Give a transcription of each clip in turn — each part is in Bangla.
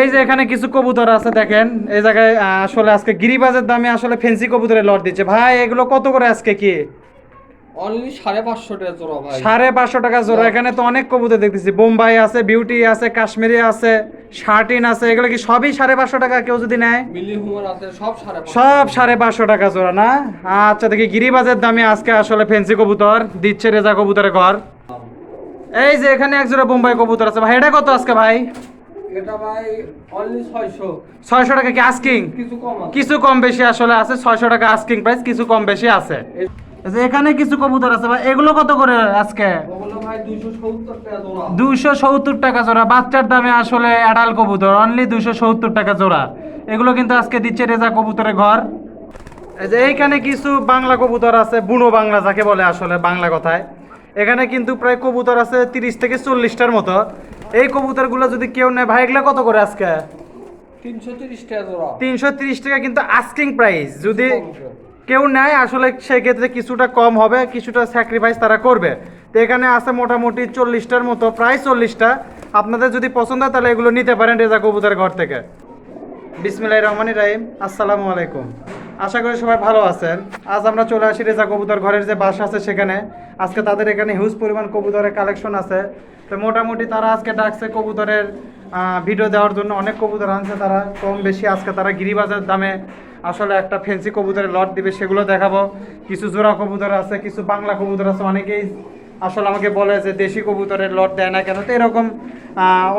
এই যে এখানে কিছু কবুতর আছে দেখেন। এই জায়গায় আসলে আজকে গিরিবাজের দামে আসলে ফেন্সি কবুতরের লট দিচ্ছে। ভাই এগুলো কত করে আজকে কি? অনলি সাড়ে পাঁচশো টাকা জোড়া ভাই। সাড়ে পাঁচশো টাকা জোড়া। এখানে তো অনেক কবুতর দেখতেছি। বোম্বাই আছে বিউটি আছে কাশ্মীরি আছে শার্টিন আছে। এগুলো কি সবই সাড়ে পাঁচশো টাকা কেউ যদি নেয়? সব সাড়ে পাঁচশো টাকা। জোড়া না? আচ্ছা দেখি গিরিবাজের দামে আজকে আসলে ফেন্সি কবুতর দিচ্ছে রেজা কবুতরের ঘর। এই যে এখানে এক জোড়া বোম্বাই কবুতর আছে। ভাই এটা কত আজকে ভাই? এটা ভাই অনলি ছয়শো। টাকা কি আস্কিং কিছু কম আছে। কিছু কম বেশি আসলে আছে ছয়শো টাকা আস্কিং প্রাইস কিছু কম বেশি আছে। যে এখানে কিছু কবুতর আছে ভাই এগুলো কত করে আজকে? দুইশো সত্তর টাকা জোড়া। বাচ্চার দামে আসলে অ্যাডাল কবুতর অনলি দুইশো সত্তর টাকা জোড়া। এগুলো কিন্তু আজকে দিচ্ছে রেজা কবুতরের ঘর। এই যে এইখানে কিছু বাংলা কবুতর আছে বুনো বাংলা যাকে বলে আসলে বাংলা কথায়। এখানে কিন্তু প্রায় কবুতর আছে তিরিশ থেকে চল্লিশটার মতো। এই কবুতরগুলো যদি কেউ নেয় ভাই এগুলো কত করে আজকে? তিনশো তিরিশ টাকা কিন্তু আস্কিং প্রাইস যদি কেউ নেয় আসলে সেক্ষেত্রে কিছুটা কম হবে কিছুটা স্যাক্রিফাইস তারা করবে। তো এখানে আছে মোটামুটি চল্লিশটার মতো প্রায় চল্লিশটা। আপনাদের যদি পছন্দ হয় তাহলে এগুলো নিতে পারেন রেজা কবুতর ঘর থেকে। বিসমিল্লাহ রহমানি রাহিম। আসসালামু আলাইকুম। আশা করি সবাই ভালো আছেন। আজ আমরা চলে আসি রেজা কবুতর ঘরের যে বাসা আছে সেখানে। আজকে তাদের এখানে হিউজ পরিমাণ কবুতরের কালেকশন আছে। তো মোটামুটি তারা আজকে ডাকছে কবুতরের ভিডিও দেওয়ার জন্য। অনেক কবুতর আনছে তারা, কম বেশি আজকে তারা গিরিবাজার দামে আসলে একটা ফেন্সি কবুতরের লট দিবে, সেগুলো দেখাবো। কিছু জোড়া কবুতর আছে, কিছু বাংলা কবুতর আছে। অনেকেই আসলে আমাকে বলে যে দেশি কবুতরের লট দেয় না কেন। তো এরকম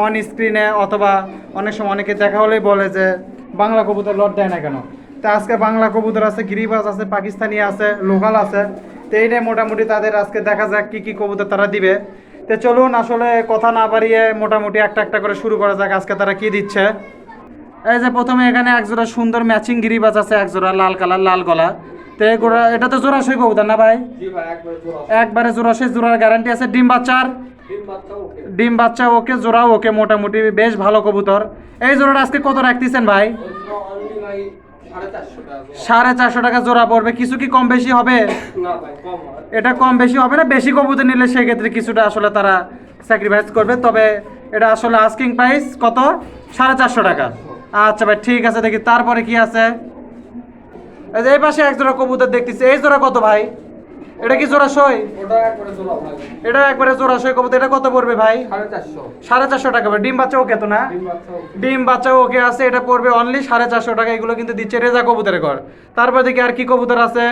অন স্ক্রিনে অথবা অনেক সময় অনেকে দেখা হলেই বলে যে বাংলা কবুতর লট দেয় না কেন। তো আজকে বাংলা কবুতর আছে গিরিবাজ আছে পাকিস্তানি আছে লোকাল আছে। তো এই নিয়ে মোটামুটি তাদের আজকে দেখা যাক কী কী কবুতর তারা দিবে। তো চলুন আসলে কথা না বাড়িয়ে মোটামুটি একটা একটা করে শুরু করা যাক আজকে তারা কি দিচ্ছে। এই যে প্রথমে এখানে এক জোড়া সুন্দর ম্যাচিং গিরিবাজ আছে এক জোড়া লাল কালার লাল গলা। তো এই গোড়া এটা তো জোড়া সই কবুতর না ভাই? একবার জোড়া একবারে জোড়া সে জোড়ার গ্যারান্টি আছে ডিম বাচ্চার? ডিম বাচ্চা ওকে। জোড়া ওকে মোটামুটি বেশ ভালো কবুতর। এই জোড়াটা আজকে কত রাখতেছেন ভাই সাড়ে চারশো টাকা জোড়া পড়বে। কিছু কি কম বেশি হবে? এটা কম বেশি হবে না বেশি কবুতর নিলে সেক্ষেত্রে কিছুটা আসলে তারা স্যাক্রিফাইস করবে। তবে এটা আসলে আস্কিং প্রাইস কত? সাড়ে চারশো টাকা। আচ্ছা ভাই ঠিক আছে দেখি তারপরে কি আছে? এই এই পাশে এক জোড়া কবুতর দেখতেছি। এই জোড়া কত ভাই? এটা কি জোড়া সই? ওটা একবারে জোড়া ভাই। এটা একবারে জোড়া সই কবুতর। এটা কত পড়বে ভাই? সাড়ে চারশো। টাকা। ডিম বাচ্চা ওকে তো না? ডিম বাচ্চা ওকে। আছে এটা পড়বে অনলি সাড়ে চারশো টাকা। এগুলো কিন্তু দিচ্ছে রেজা কবুতরের ঘর। তারপর দেখি আর কি কবুতর আছে?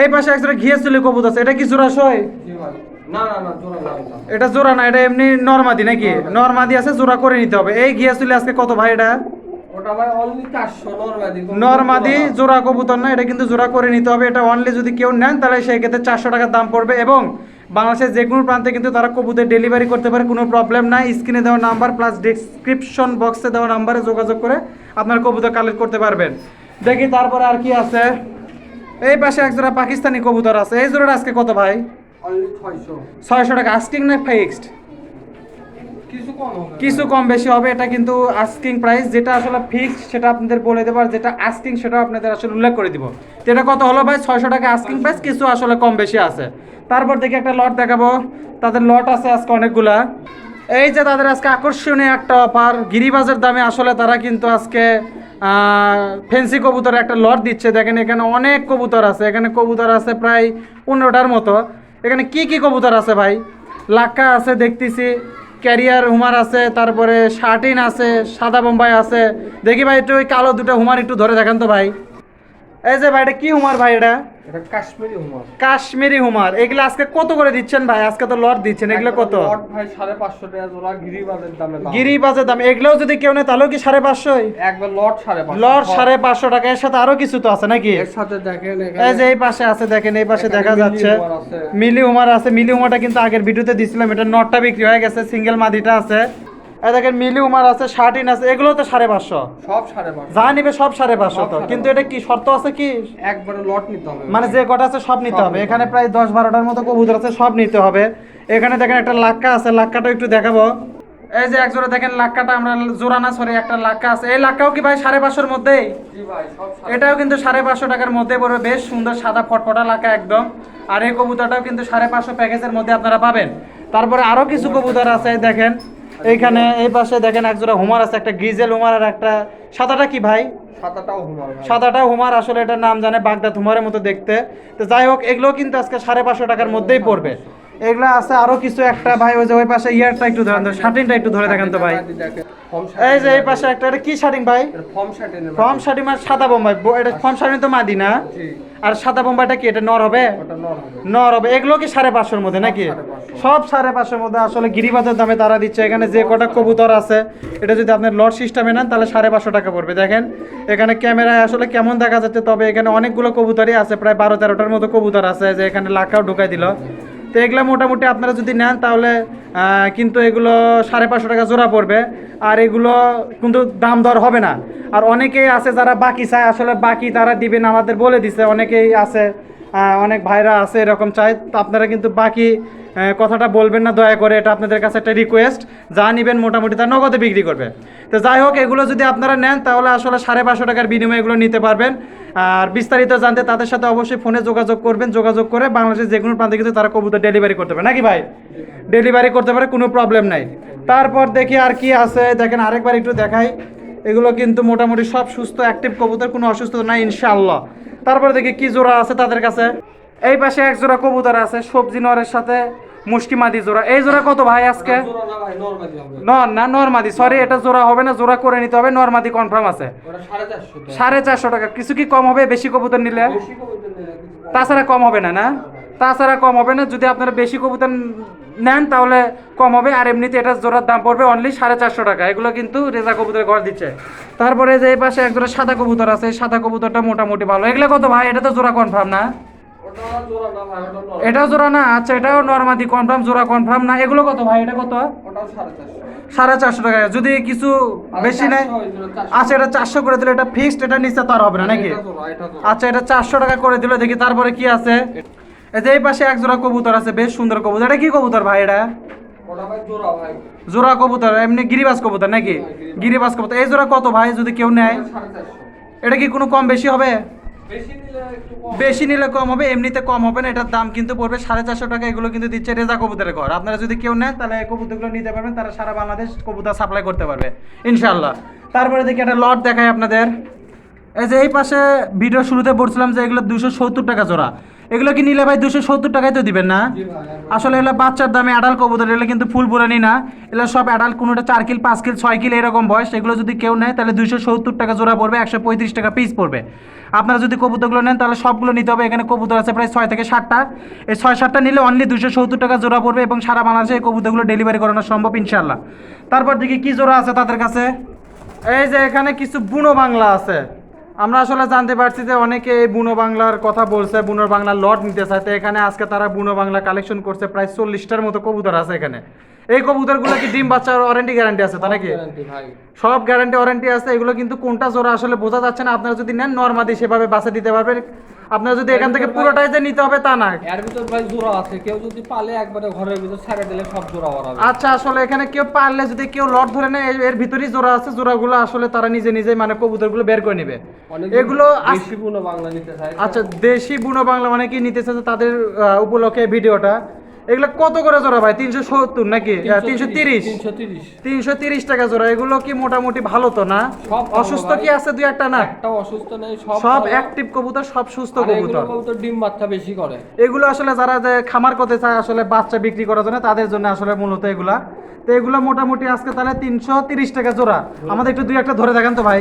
এই পাশে একজোড়া ঘিয়েছিল কবুতর আছে। এটা কি জোড়া সই? জি ভাই। না না না জোড়া না এটা। জোড়া না এটা এমনি নর্মাদি নাকি? নর্মাদি আছে জোড়া করে নিতে হবে। এই ঘিয়েছিল আজকে কত ভাই এটা? নর্মাদি জোড়া কবুতর না এটা কিন্তু জোড়া করে নিতে হবে এটা অনলি যদি কেউ নেন তাহলে সেই ক্ষেত্রে চারশো টাকার দাম পড়বে এবং বাংলাদেশের যে কোনো প্রান্তে কিন্তু তারা কবুতর ডেলিভারি করতে পারে কোনো প্রবলেম নাই স্ক্রিনে দেওয়া নাম্বার প্লাস ডিসক্রিপশন বক্সে দেওয়া নাম্বারে যোগাযোগ করে আপনার কবুতর কালেক্ট করতে পারবেন। দেখি তারপরে আর কি আছে। এই পাশে এক জোড়া পাকিস্তানি কবুতর আছে এই জোড়াটা আজকে কত ভাই? ছয়শো। ছয়শো টাকা আস্কিং না ফিক্সড কিছু কম বেশি হবে, এটা কিন্তু আস্কিং প্রাইস যেটা আসলে ফিক্সড সেটা আপনাদের বলে দেবো, আর যেটা আস্কিং সেটা আপনাদের আসলে উল্লেখ করে দিব। তো এটা কত হলো ভাই? ছয়শো টাকা আস্কিং প্রাইস কিছু আসলে কম বেশি আছে। তারপর দেখি একটা লট দেখাবো। তাদের লট আছে আজকে অনেকগুলা। এই যে তাদের আজকে আকর্ষণীয় একটা অফার গিরিবাজের দামে আসলে তারা কিন্তু আজকে ফেন্সি কবুতর একটা লট দিচ্ছে। দেখেন এখানে অনেক কবুতর আছে। এখানে কবুতর আছে প্রায় পনেরোটার মতো। এখানে কি কি কবুতর আছে ভাই? লাক্কা আছে দেখতেছি। ক্যারিয়ার হুমার আছে, তারপরে শার্টিন আছে, সাদা বোম্বাই আছে। দেখি ভাই, একটু ওই কালো দুটো হুমার একটু ধরে দেখান তো ভাই। এই যে ভাই এটা কি হুমার ভাই এটা? কাশ্মীরি হুমার। কাশ্মীরি হুমার। এগুলো আজকে কত করে দিচ্ছেন ভাই? আজকে তো লট দিচ্ছেন। এগুলো কত? লট ভাই সাড়ে পাঁচশো টাকা জোড়া গিরিবাজের দামে। গিরিবাজের দাম। এগুলোও যদি কেউ নেয় তাহলেও কি সাড়ে পাঁচশোই? একবার লট সাড়ে পাঁচশো। লট সাড়ে পাঁচশো টাকা। এর সাথে আরও কিছু তো আছে নাকি? এর সাথে দেখেন এই যে এই পাশে আছে দেখেন এই পাশে দেখা যাচ্ছে। মিলি হুমার আছে। মিলি হুমারটা কিন্তু আগের ভিডিওতে দিছিলাম। এটা নটটা বিক্রি হয়ে গেছে। সিঙ্গেল মাদিটা আছে। দেখেন মিলি উমার আছে শার্টিন আছে এগুলো তো সাড়ে পাঁচশো। সব সাড়ে পাঁচশো। যা নিবে সব সাড়ে পাঁচশো তো। কিন্তু এটা কি শর্ত আছে কি? একবারে লট নিতে হবে। মানে যে কটা আছে সব নিতে হবে। এখানে প্রায় দশ বারোটার মতো কবুতর আছে সব নিতে হবে। এখানে দেখেন একটা লাক্কা আছে লাক্কাটা একটু দেখাবো। এই যে একজোড়া দেখেন লাক্কাটা আমরা জোড়া না সরি একটা লাক্কা আছে। এই লাক্কাও কি ভাই সাড়ে পাঁচশোর মধ্যেই এটাও কিন্তু সাড়ে পাঁচশো টাকার মধ্যে পড়বে। বেশ সুন্দর সাদা ফটফটা লাকা একদম। আর এই কবুতরটাও কিন্তু সাড়ে পাঁচশো প্যাকেজের মধ্যে আপনারা পাবেন। তারপরে আরও কিছু কবুতর আছে দেখেন। এইখানে এই পাশে দেখেন এক জোড়া হুমার আছে একটা গ্রিজেল হুমার আর একটা সাদাটা কি ভাই? সাদাটাও হুমার সাদাটা হুমার আসলে এটার নাম জানে বাগদা হুমারের মতো দেখতে। তো যাই হোক এগুলো কিন্তু আজকে সাড়ে পাঁচশো টাকার মধ্যেই পড়বে। এগুলো আছে আরও কিছু একটা ভাই ওই যে ওই পাশে ইয়ারটা একটু ধরেন তো শার্টিংটা একটু ধরে দেখেন তো ভাই। এই যে এই পাশে একটা এটা কি শার্টিং ভাই? ফর্ম শার্ট আর সাদা বোম্বাই এটা ফর্ম শার্টিং তো মাদি না? আর সাদা বোম্বাইটা কি? এটা নর হবে? নর হবে। এগুলো কি সাড়ে পাঁচশোর মধ্যে নাকি? সব সাড়ে পাঁচশোর মধ্যে। আসলে গিরিবাজার দামে তারা দিচ্ছে। এখানে যে কটা কবুতর আছে এটা যদি আপনার লট সিস্টেমে নেন তাহলে সাড়ে পাঁচশো টাকা পড়বে। দেখেন এখানে ক্যামেরায় আসলে কেমন দেখা যাচ্ছে তবে এখানে অনেকগুলো কবুতরই আছে। প্রায় বারো তেরোটার মতো কবুতর আছে। যে এখানে লাখাও ঢুকাই দিল। তো এগুলো মোটামুটি আপনারা যদি নেন তাহলে কিন্তু এগুলো সাড়ে পাঁচশো টাকা জোড়া পড়বে। আর এগুলো কিন্তু দাম দর হবে না। আর অনেকেই আছে যারা বাকি চায়, আসলে বাকি তারা দিবেন আমাদের বলে দিছে। অনেকেই আছে অনেক ভাইরা আছে এরকম চায়। আপনারা কিন্তু বাকি কথাটা বলবেন না, দয়া করে, এটা আপনাদের কাছে একটা রিকোয়েস্ট যা নেবেন মোটামুটি তা নগদে বিক্রি করবে। তো যাই হোক, এগুলো যদি আপনারা নেন, তাহলে আসলে সাড়ে পাঁচশো টাকার বিনিময়ে এগুলো নিতে পারবেন। আর বিস্তারিত জানতে তাদের সাথে অবশ্যই ফোনে যোগাযোগ করবেন, যোগাযোগ করে বাংলাদেশের যে কোনো প্রান্তে কিন্তু তারা কবুতর ডেলিভারি করতে পারে। নাকি ভাই? ডেলিভারি করতে পারে, কোনো প্রবলেম নাই। তারপর দেখি আর কি আছে। দেখেন, আরেকবার একটু দেখাই। এগুলো কিন্তু মোটামুটি সব সুস্থ অ্যাক্টিভ কবুতর, কোনো অসুস্থতা নাই, ইনশাআল্লাহ। তারপরে দেখি কি জোড়া আছে তাদের কাছে। এই পাশে এক জোড়া কবুতর আছে সবজি নরের সাথে মুষ্টি মাদি জোড়া। এই জোড়া কত ভাই আজকে? নর না নরমাদি সরি এটা জোড়া হবে না জোড়া করে নিতে হবে নরমাদি কনফার্ম আছে। সাড়ে চারশো টাকা। কিছু কি কম হবে বেশি কবুতর নিলে? তাছাড়া কম হবে না না? তাছাড়া কম হবে না যদি আপনারা বেশি কবুতর নেন তাহলে কম হবে আর এমনিতে এটা জোড়ার দাম পড়বে অনলি সাড়ে চারশো টাকা। এগুলো কিন্তু রেজা কবুতর ঘর দিচ্ছে। তারপরে যে এই পাশে এক জোড়া সাদা কবুতর আছে এই সাদা কবুতরটা মোটামুটি ভালো। এগুলো কত ভাই? এটা তো জোড়া কনফার্ম না। এটাও জোড়া না? আচ্ছা এটাও নর্মাদি কনফার্ম জোড়া কনফার্ম না? এগুলো কত ভাই? এটা কত? সাড়ে চারশো। টাকা। যদি কিছু বেশি নেয়। আচ্ছা এটা চারশো করে দিলে এটা ফিক্সড এটা নিচে তো আর হবে না নাকি। আচ্ছা এটা চারশো টাকা করে দিল দেখি তারপরে কি আছে। এই যে এই পাশে এক জোড়া কবুতর আছে বেশ সুন্দর কবুতর। এটা কি কবুতর ভাই এটা? জোড়া কবুতর এমনি গিরিবাস কবুতর নাকি? গিরিবাস কবুতর। এই জোড়া কত ভাই যদি কেউ নেয়? এটা কি কোনো কম বেশি হবে? বেশি নিলে কম হবে। এমনিতে কম হবে না, এটার দাম কিন্তু পড়বে সাড়ে চারশো টাকা, এগুলো কিন্তু দিচ্ছে রেজা কবুতরের ঘর। আপনারা যদি কেউ নেন, তাহলে কবুতরগুলো নিতে পারবেন, তারা সারা বাংলাদেশ কবুতর সাপ্লাই করতে পারবে ইনশাল্লাহ তারপরে দেখি একটা লট দেখায় আপনাদের। এই যে এই পাশে ভিডিও শুরুতে বলছিলাম যে এগুলো দুশো সত্তর টাকা জোড়া। এগুলো কি নিলে ভাই দুশো সত্তর টাকায় তো দিবেন না। আসলে এগুলো বাচ্চার দামে অ্যাডাল কবুতর এগুলো কিন্তু ফুল পুরানি না। এগুলো সব অ্যাডাল কোনোটা চার কিল পাঁচ কিল ছয় কিল এরকম বয়স। এগুলো যদি কেউ নেয় তাহলে দুশো সত্তর টাকা জোড়া পড়বে একশো পঁয়ত্রিশ টাকা পিস পড়বে। আপনারা যদি কবুতরগুলো নেন তাহলে সবগুলো নিতে হবে। এখানে কবুতর আছে প্রায় ছয় থেকে সাতটা। এই ছয় সাতটা নিলে অনলি দুশো সত্তর টাকা জোড়া পড়বে এবং সারা বাংলাদেশে এই কবুতরগুলো ডেলিভারি করানো সম্ভব ইনশাল্লাহ তারপর দেখি কি জোড়া আছে তাদের কাছে। এই যে এখানে কিছু বুনো বাংলা আছে। আমরা আসলে জানতে পারছি যে অনেকে এই বুনো বাংলার কথা বলছে বুনো বাংলার লট নিতে চায়। তো এখানে আজকে তারা বুনো বাংলা কালেকশন করছে, প্রায় চল্লিশটার মতো কবুতর আছে এখানে। এই কবুতরগুলো কি ডিম বাচ্চার ওয়ারেন্টি গ্যারান্টি আছে তা নাকি? সব গ্যারান্টি ওয়ারেন্টি আছে এগুলো কিন্তু কোনটা জোড়া আসলে বোঝা যাচ্ছে না। আপনারা যদি নেন নর্মাদি সেভাবে বাসে দিতে পারবেন। আপনারা যদি এখান থেকে পুরোটাই যে নিতে হবে তা না। এর ভিতর ভাই জোড়া আছে। কেউ যদি পালে একবারে ঘরের ভিতর ছেড়ে দিলে সব জোড়া বাড়াবে আচ্ছা আসলে এখানে কেউ পারলে যদি কেউ লট ধরে নেয় এর- ভিতরেই জোড়া আছে। জোড়াগুলো আসলে তারা নিজে নিজে মানে কবুতরগুলো বের করে নেবে। এগুলো বেশি পুরো বাংলা নিতে চাই আচ্ছা দেশি বুনো বাংলা মানে কি নিতে চাচ্ছে তাদের উপলক্ষে ভিডিওটা। এগুলো কত করে জোড়া ভাই? তিনশো সত্তর নাকি? তিনশো তিরিশ তিনশো তিরিশ। টাকা জোড়া। এগুলো কি মোটামুটি ভালো তো না? অসুস্থ কি আছে দুই একটা না? অসুস্থ নেই সব অ্যাক্টিভ কবুতর সব সুস্থ কবুতর। কবুতর ডিম বাচ্চা বেশি করে। এগুলো আসলে যারা যে খামার করতে চায় আসলে বাচ্চা বিক্রি করার জন্য তাদের জন্য আসলে মূলত এগুলা। তো এগুলো মোটামুটি আজকে তাহলে তিনশো তিরিশ টাকা জোড়া। আমাদের একটু দুই একটা ধরে দেখেন তো ভাই।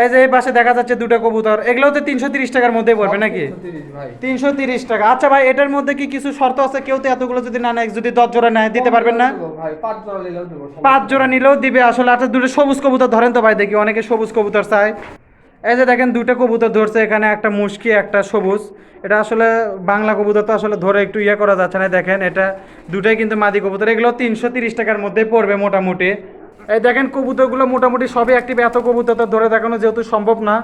এই যে এই পাশে দেখা যাচ্ছে দুটো কবুতর এগুলো তো তিনশো তিরিশ টাকার মধ্যেই পড়বে নাকি? তিনশো তিরিশ টাকা। আচ্ছা ভাই এটার মধ্যে কি কিছু শর্ত আছে? কেউ তো এতগুলো যদি না নেয় যদি দশ জোড়া নেয় দিতে পারবেন না? পাঁচ জোড়া নিলেও পাঁচ জোড়া নিলেও দিবে আসলে। আচ্ছা দুটো সবুজ কবুতর ধরেন তো ভাই দেখি অনেকে সবুজ কবুতর চায়। এই যে দেখেন দুটো কবুতর ধরছে এখানে একটা মুশকি একটা সবুজ। এটা আসলে বাংলা কবুতর তো আসলে ধরে একটু ইয়ে করা যাচ্ছে না দেখেন এটা। দুটাই কিন্তু মাদি কবুতর এগুলো তিনশো তিরিশ টাকার মধ্যে পড়বে মোটামুটি। এই দেখেন কবুতরগুলো মোটামুটি সবই অ্যাক্টিভ এত কবুতর তো ধরে দেখানো যেহেতু সম্ভব না।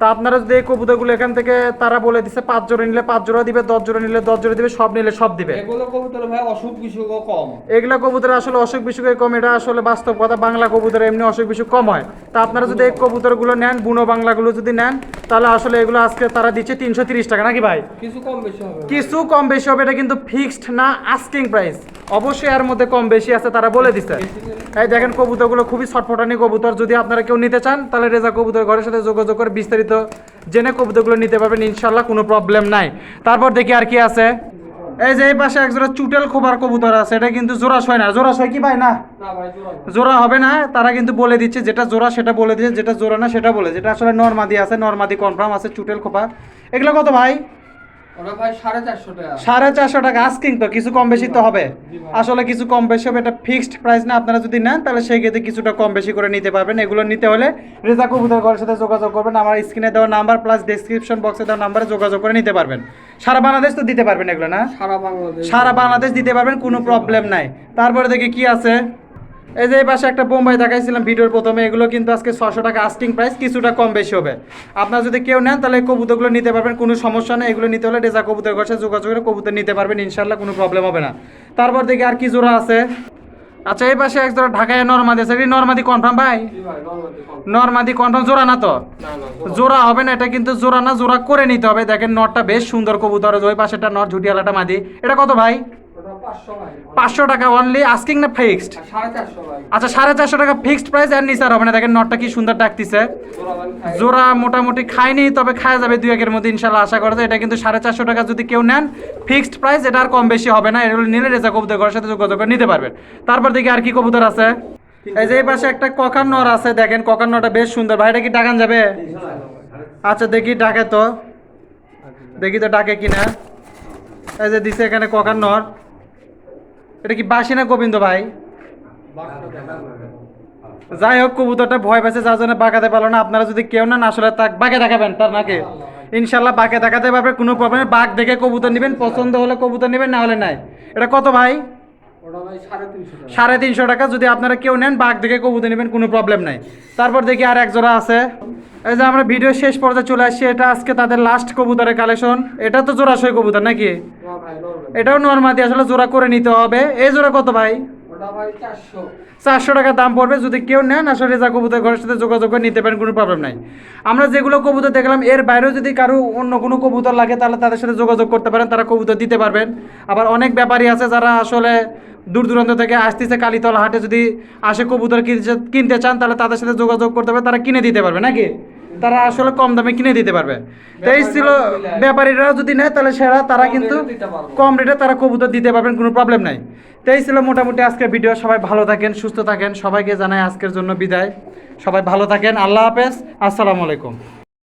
তা আপনারা যদি এই কবুতরগুলো এখান থেকে তারা বলে দিচ্ছে পাঁচ জোড়া নিলে পাঁচ জোড়া দিবে দশ জোড়া নিলে দশ জোড়া দিবে সব নিলে সব দিবে। এগুলো কবুতর ভাই অসুখ বিসুখও কম। এগুলা কবুতর আসলে অসুখ কম এটা আসলে বাস্তব কথা বাংলা কবুতর এমনি অসুখ বিসুখ কম হয়। তা আপনারা যদি এই কবুতরগুলো নেন বুনো বাংলাগুলো যদি নেন তাহলে আসলে এগুলো আজকে তারা দিচ্ছে তিনশো তিরিশ টাকা নাকি ভাই? কিছু কম বেশি হবে কিছু কম বেশি হবে এটা কিন্তু ফিক্সড না আস্কিং প্রাইস অবশ্যই এর মধ্যে কম বেশি আছে তারা বলে দিচ্ছে এই দেখেন কবুতরগুলো খুবই ছটফটানি কবুতর যদি আপনারা কেউ নিতে চান তাহলে রেজা কবুতর ঘরের সাথে যোগাযোগ করে বিস্তারিত জেনে কবিতাগুলো নিতে পারবেন ইনশাল্লাহ কোনো প্রবলেম নাই। তারপর দেখি আর কি আছে। এই যে এই পাশে এক জোড়া চুটেল খোবার কবুতর আছে এটা কিন্তু জোড়া ছয় না। জোড়া ছয় কি ভাই? না। না জোড়া হবে না তারা কিন্তু বলে দিচ্ছে যেটা জোড়া সেটা বলে দিচ্ছে যেটা জোড়া না সেটা বলে। যেটা আসলে নর্মাদি আছে নর্মাদি কনফার্ম আছে চুটেল খোপা। এগুলো কত ভাই? সাড়ে চারশো টাকা। আস্কিং তো কিছু কম বেশি তো হবে। আসলে কিছু কম বেশি হবে এটা ফিক্সড প্রাইস না আপনারা যদি নেন তাহলে সেই ক্ষেত্রে কিছুটা কম বেশি করে নিতে পারবেন। এগুলো নিতে হলে রেজা কবুতর ঘরের সাথে যোগাযোগ করবেন আমার স্ক্রিনে দেওয়া নাম্বার প্লাস ডেসক্রিপশন বক্সে দেওয়া নাম্বারে যোগাযোগ করে নিতে পারবেন। সারা বাংলাদেশ তো দিতে পারবেন এগুলো না? সারা বাংলাদেশ। সারা বাংলাদেশ দিতে পারবেন কোনো প্রবলেম নাই। তারপরে দেখি কি আছে। এই যে এই পাশে একটা বোম্বাই দেখাইছিলাম ভিডিওর প্রথমে এগুলো কিন্তু আজকে ছশো টাকা আস্টিং প্রাইস কিছুটা কম বেশি হবে। আপনার যদি কেউ নেন তাহলে কবুতরগুলো নিতে পারবেন কোনো সমস্যা নেই। এগুলো নিতে হলে ডেজা কবুতর ঘর সাথে যোগাযোগ করে কবুতর নিতে পারবেন ইনশাল্লাহ কোনো প্রবলেম হবে না। তারপর দেখি আর কি জোড়া আছে। আচ্ছা এই পাশে এক জোড়া ঢাকায় নর্মাদি আছে। এটি নর্মাদি কনফার্ম ভাই? নর্মাদি কনফার্ম জোড়া না তো? জোড়া। হবে না এটা কিন্তু জোড়া না জোড়া করে নিতে হবে। দেখেন নটটা বেশ সুন্দর কবুতর ওই পাশেটা নট ঝুটিয়ালাটা মাদি। এটা কত ভাই? পাঁচশো টাকা অনলি আস্কিং না ফিক্সড আচ্ছা সাড়ে চারশো টাকা ফিক্সড প্রাইস আর নিচে হবে না। দেখেন নটটা কি সুন্দর ডাকতিছে। জোড়া মোটামুটি খায়নি তবে খাওয়া যাবে দুই একের মধ্যে ইনশাল্লাহ আশা করা যায়। এটা কিন্তু সাড়ে চারশো টাকা যদি কেউ নেন ফিক্সড প্রাইস এটা আর কম বেশি হবে না। এগুলো নিলে রেজা কবুতর ঘরের সাথে যোগাযোগ করে নিতে পারবেন। তারপর দেখি আর কি কবুতর আছে। এই যে এই পাশে একটা ককার নর আছে দেখেন ককার নরটা বেশ সুন্দর। ভাই এটা কি ডাকান যাবে? আচ্ছা দেখি ডাকে তো। দেখি তো ডাকে কিনা। এই যে দিছে এখানে ককার নর। এটা কি বাসি না গোবিন্দ ভাই? যাই হোক, কবুতরটা ভয় পাইছে, যার জন্য বাঁকাতে পারল না। আপনারা যদি কেউ না আসলে তাক বাঁকে দেখাবেন, তার নাকি? ইনশাল্লাহ বাঁকে দেখাতে পারবে, কোনো প্রবলেম বাঘ দেখে কবুতর নেবেন, পছন্দ হলে কবুতর নেবেন, না হলে নাই। এটা কত ভাই? সাড়ে তিনশো টাকা। যদি আপনারা কেউ নেন, বাঘ দেখে কবুতর নেবেন, কোনো প্রবলেম নাই। তারপর দেখি আর এক জোড়া আছে। এই যে আমরা ভিডিও শেষ পর্যায়ে চলে আসছি, এটা আজকে তাদের লাস্ট কবুতরের কালেকশন এটা তো জোড়াশয় কবুতর নাকি? এটাও নর্মাদি আসলে জোড়া করে নিতে হবে। এই জোড়া কত ভাই? চারশো। চারশো টাকা দাম পড়বে। যদি কেউ নেন আসলে রেজা কবুতর ঘরের সাথে যোগাযোগ করে নিতে পারেন কোনো প্রবলেম নাই। আমরা যেগুলো কবুতর দেখলাম এর বাইরেও যদি কারও অন্য কোনো কবুতর লাগে তাহলে তাদের সাথে যোগাযোগ করতে পারেন তারা কবুতর দিতে পারবেন। আবার অনেক ব্যাপারী আছে যারা আসলে দূর দূরান্ত থেকে আসতেছে কালীতলা হাটে যদি আসে কবুতর কিনতে- কিনতে চান তাহলে তাদের সাথে যোগাযোগ করতে পারবে তারা কিনে দিতে পারবে নাকি? তারা আসলে কম দামে কিনে দিতে পারবে। তো এই ছিল ব্যাপারীরা যদি নেয় তাহলে সেরা তারা কিন্তু। কম রেটে তারা কবুতর দিতে পারবেন কোনো প্রবলেম নাই। তো এই ছিল মোটামুটি আজকের ভিডিও। সবাই ভালো থাকেন সুস্থ থাকেন। সবাইকে জানাই আজকের জন্য বিদায়। সবাই ভালো থাকেন। আল্লাহ হাফেজ। আসসালামু আলাইকুম।